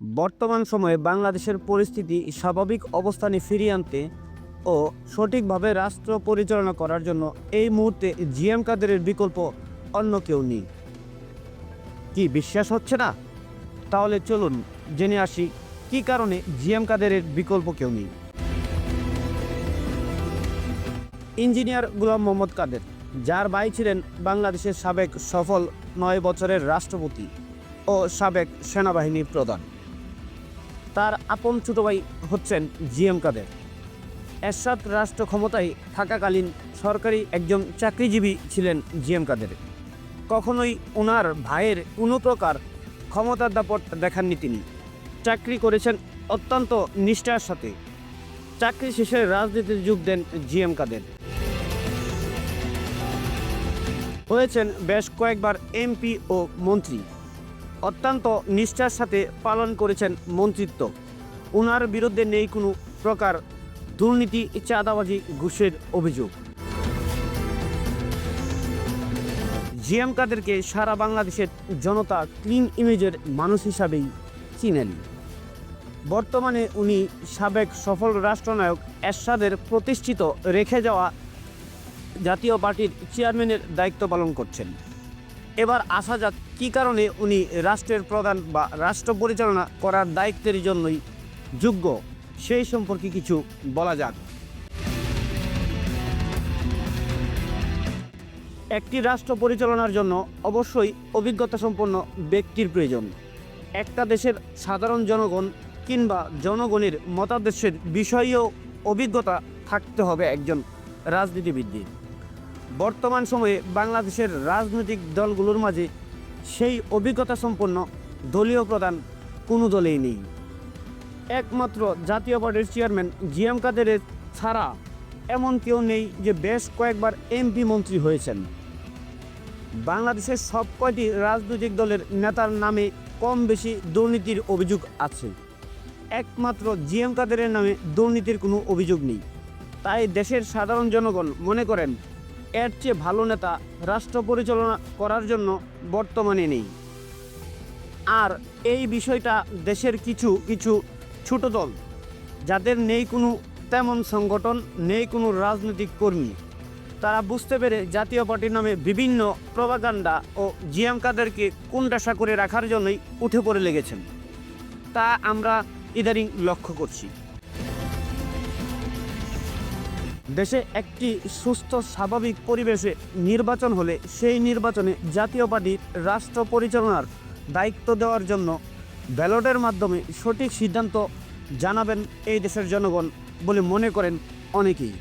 বর্তমান সময়ে বাংলাদেশের পরিস্থিতি স্বাভাবিক অবস্থানে ফিরিয়ে আনতে ও সঠিকভাবে রাষ্ট্র পরিচালনা করার জন্য এই মুহূর্তে জিএম কাদেরের বিকল্প অন্য কেউ নেই। কি বিশ্বাস হচ্ছে না? তাহলে চলুন জেনে আসি কী কারণে জিএম কাদেরের বিকল্প কেউ নেই। ইঞ্জিনিয়ার গুলাম মোহাম্মদ কাদের, যার ভাই ছিলেন বাংলাদেশের সাবেক সফল নয় বছরের রাষ্ট্রপতি ও সাবেক সেনাবাহিনী প্রধান। তার আপন ছোট ভাই হচ্ছেন জিএম কাদের এরশাদ রাষ্ট্র ক্ষমতায় থাকাকালীন সরকারি একজন চাকরিজীবী ছিলেন জিএম কাদের কখনোই ওনার ভাইয়ের কোনো প্রকার ক্ষমতার দাপট দেখাননি তিনি। চাকরি করেছেন অত্যন্ত নিষ্ঠার সাথে। চাকরি শেষে রাজনীতিতে যোগ দেন জিএম কাদের হয়েছেন বেশ কয়েকবার এমপি ও মন্ত্রী। অত্যন্ত নিষ্ঠার সাথে পালন করেছেন মন্ত্রিত্ব। ওনার বিরুদ্ধে নেই কোনো প্রকার দুর্নীতি, চাঁদাবাজি, ঘুষের অভিযোগ। জিএম কাদেরকে সারা বাংলাদেশের জনতা ক্লিন ইমেজের মানুষ হিসাবেই চিনেন। বর্তমানে উনি সাবেক সফল রাষ্ট্রনায়ক এরশাদের প্রতিষ্ঠিত রেখে যাওয়া জাতীয় পার্টির চেয়ারম্যানের দায়িত্ব পালন করছেন। এবার আসা যাক কী কারণে উনি রাষ্ট্রের প্রধান বা রাষ্ট্র পরিচালনা করার দায়িত্বের জন্যই যোগ্য, সেই সম্পর্কে কিছু বলা যাক। একটি রাষ্ট্র পরিচালনার জন্য অবশ্যই অভিজ্ঞতা সম্পন্ন ব্যক্তির প্রয়োজন। একটা দেশের সাধারণ জনগণ কিংবা জনগণের মতাদর্শের বিষয়েও অভিজ্ঞতা থাকতে হবে একজন রাজনীতিবিদদের। বর্তমান সময়ে বাংলাদেশের রাজনৈতিক দলগুলোর মাঝে সেই অভিজ্ঞতা সম্পন্ন দলীয় প্রধান কোনো দলেই নেই। একমাত্র জাতীয় পার্টির চেয়ারম্যান জিএম কাদেরের ছাড়া এমন কেউ নেই যে বেশ কয়েকবার এমপি মন্ত্রী হয়েছেন। বাংলাদেশের সব কয়টি রাজনৈতিক দলের নেতার নামে কম বেশি দুর্নীতির অভিযোগ আছে। একমাত্র জিএম কাদেরের নামে দুর্নীতির কোনো অভিযোগ নেই। তাই দেশের সাধারণ জনগণ মনে করেন এর চেয়ে ভালো নেতা রাষ্ট্র পরিচালনা করার জন্য বর্তমানে নেই। আর এই বিষয়টা দেশের কিছু কিছু ছোট দল, যাদের নেই কোনো তেমন সংগঠন, নেই কোনো রাজনৈতিক কর্মী, তারা বুঝতে পেরে জাতীয় পার্টির নামে বিভিন্ন প্রভাকাণ্ডা ও জিএম কাদেরকে করে রাখার জন্যই উঠে পড়ে লেগেছেন। তা আমরা ইদানিং লক্ষ্য করছি। দেশে একটি সুস্থ, স্বাভাবিক পরিবেশে নির্বাচন হলে সেই নির্বাচনে জাতীয় পার্টির রাষ্ট্র পরিচালনার দায়িত্ব দেওয়ার জন্য ব্যালটের মাধ্যমে সঠিক সিদ্ধান্ত জানাবেন এই দেশের জনগণ বলে মনে করেন অনেকেই।